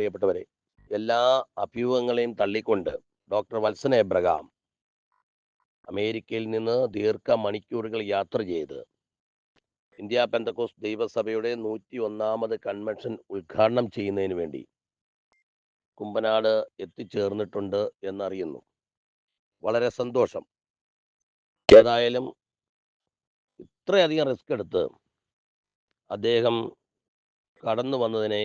പ്രിയപ്പെട്ടവരെ എല്ലാ അഭ്യൂഹങ്ങളെയും തള്ളിക്കൊണ്ട് ഡോക്ടർ വത്സൻ എബ്രഹാം അമേരിക്കയിൽ നിന്ന് ദീർഘ മണിക്കൂറുകൾ യാത്ര ചെയ്ത് ഇന്ത്യ പെന്തക്കോസ് ദൈവസഭയുടെ നൂറ്റി ഒന്നാമത് കൺവെൻഷൻ ഉദ്ഘാടനം ചെയ്യുന്നതിന് വേണ്ടി കുമ്പനാട് എത്തിച്ചേർന്നിട്ടുണ്ട് എന്നറിയുന്നു. വളരെ സന്തോഷം. ഏതായാലും ഇത്രയധികം റിസ്ക് എടുത്ത് അദ്ദേഹം കടന്നു വന്നതിനെ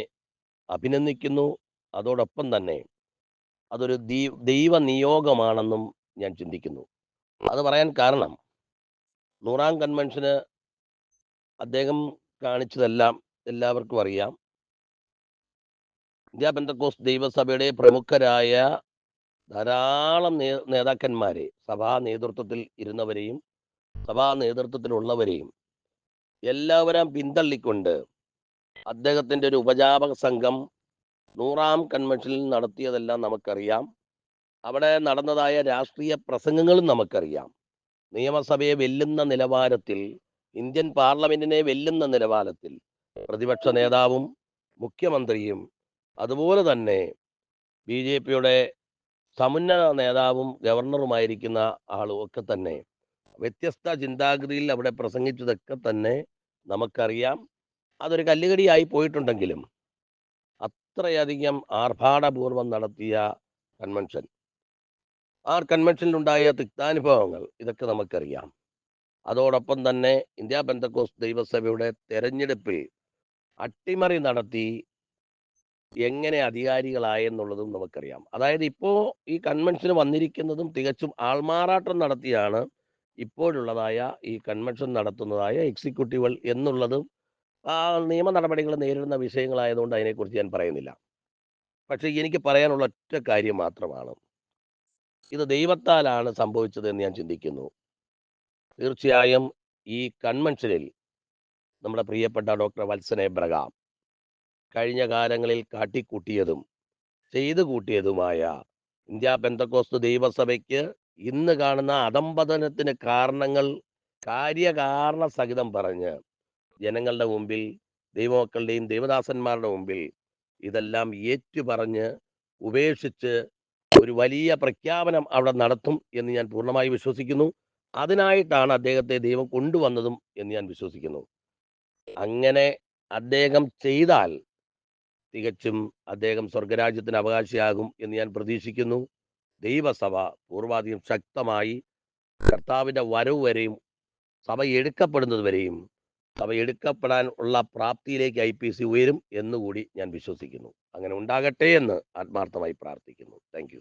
അഭിനന്ദിക്കുന്നു. അതോടൊപ്പം തന്നെ അതൊരു ദീ ദൈവ നിയോഗമാണെന്നും ഞാൻ ചിന്തിക്കുന്നു. അത് പറയാൻ കാരണം നൂറാം കൺവെൻഷന് അദ്ദേഹം കാണിച്ചതെല്ലാം എല്ലാവർക്കും അറിയാം. ഇന്ത്യ ബന്ധക്കോസ് ദൈവസഭയുടെ പ്രമുഖരായ ധാരാളം നേ നേതാക്കന്മാരെ സഭാ നേതൃത്വത്തിൽ ഇരുന്നവരെയും സഭാ നേതൃത്വത്തിലുള്ളവരെയും എല്ലാവരും പിന്തള്ളിക്കൊണ്ട് അദ്ദേഹത്തിന്റെ ഒരു ഉപജാപക സംഘം നൂറാം കൺവെൻഷനിൽ നടത്തിയതെല്ലാം നമുക്കറിയാം. അവിടെ നടന്നതായ രാഷ്ട്രീയ പ്രസംഗങ്ങളും നമുക്കറിയാം. നിയമസഭയെ വെല്ലുന്ന നിലവാരത്തിൽ ഇന്ത്യൻ പാർലമെന്റിനെ വെല്ലുന്ന നിലവാരത്തിൽ പ്രതിപക്ഷ നേതാവും മുഖ്യമന്ത്രിയും അതുപോലെ തന്നെ ബി ജെ പിയുടെ സമുന്നത നേതാവും ഗവർണറുമായിരിക്കുന്ന ആളും ഒക്കെ തന്നെ വ്യത്യസ്ത ചിന്താഗതിയിൽ അവിടെ പ്രസംഗിച്ചതൊക്കെ തന്നെ നമുക്കറിയാം. അതൊരു കല്ലുകടിയായി പോയിട്ടുണ്ടെങ്കിലും അത്രയധികം ആർഭാടപൂർവം നടത്തിയ കൺവെൻഷൻ. ആ കൺവെൻഷനിലുണ്ടായ തിക്താനുഭവങ്ങൾ ഇതൊക്കെ നമുക്കറിയാം. അതോടൊപ്പം തന്നെ ഇന്ത്യ ബന്ധക്കോസ് ദൈവസഭയുടെ തെരഞ്ഞെടുപ്പിൽ അട്ടിമറി നടത്തി എങ്ങനെ അധികാരികളായെന്നുള്ളതും നമുക്കറിയാം. അതായത് ഇപ്പോൾ ഈ കൺവെൻഷന് വന്നിരിക്കുന്നതും തികച്ചും ആൾമാറാട്ടം നടത്തിയാണ് ഇപ്പോഴുള്ളതായ ഈ കൺവെൻഷൻ നടത്തുന്നതായ എക്സിക്യൂട്ടീവുകൾ എന്നുള്ളതും നിയമ നടപടികൾ നേരിടുന്ന വിഷയങ്ങളായതുകൊണ്ട് അതിനെക്കുറിച്ച് ഞാൻ പറയുന്നില്ല. പക്ഷേ എനിക്ക് പറയാനുള്ള ഒറ്റ കാര്യം മാത്രമാണ്. ഇത് ദൈവത്താലാണ് സംഭവിച്ചതെന്ന് ഞാൻ ചിന്തിക്കുന്നു. തീർച്ചയായും ഈ കൺവെൻഷനിൽ നമ്മുടെ പ്രിയപ്പെട്ട ഡോക്ടർ വത്സന എബ്രഹാം കഴിഞ്ഞ കാലങ്ങളിൽ കാട്ടിക്കൂട്ടിയതും ചെയ്തു കൂട്ടിയതുമായ ഇന്ത്യ പെന്തക്കോസ്തു ദൈവസഭയ്ക്ക് ഇന്ന് കാണുന്ന അധംപതനത്തിന് കാരണങ്ങൾ കാര്യകാരണ സഹിതം പറഞ്ഞ് ജനങ്ങളുടെ മുമ്പിൽ ദൈവമക്കളുടെയും ദൈവദാസന്മാരുടെ മുമ്പിൽ ഇതെല്ലാം ഏറ്റുപറഞ്ഞ് ഉപേക്ഷിച്ച് ഒരു വലിയ പ്രഖ്യാപനം അവിടെ നടത്തും എന്ന് ഞാൻ പൂർണമായി വിശ്വസിക്കുന്നു. അതിനായിട്ടാണ് അദ്ദേഹത്തെ ദൈവം കൊണ്ടുവന്നതും എന്ന് ഞാൻ വിശ്വസിക്കുന്നു. അങ്ങനെ അദ്ദേഹം ചെയ്താൽ തികച്ചും അദ്ദേഹം സ്വർഗരാജ്യത്തിന് അവകാശിയാകും എന്ന് ഞാൻ പ്രതീക്ഷിക്കുന്നു. ദൈവസഭ പൂർവാധികം ശക്തമായി കർത്താവിന്റെ വരവ് വരെയും സഭ എടുക്കപ്പെടുന്നത് വരെയും സഭ എടുക്കപ്പെടാൻ ഉള്ള പ്രാപ്തിയിലേക്ക് ഐ പി സി ഉയരും എന്നുകൂടി ഞാൻ വിശ്വസിക്കുന്നു. അങ്ങനെ ഉണ്ടാകട്ടെ എന്ന് ആത്മാർത്ഥമായി പ്രാർത്ഥിക്കുന്നു. താങ്ക്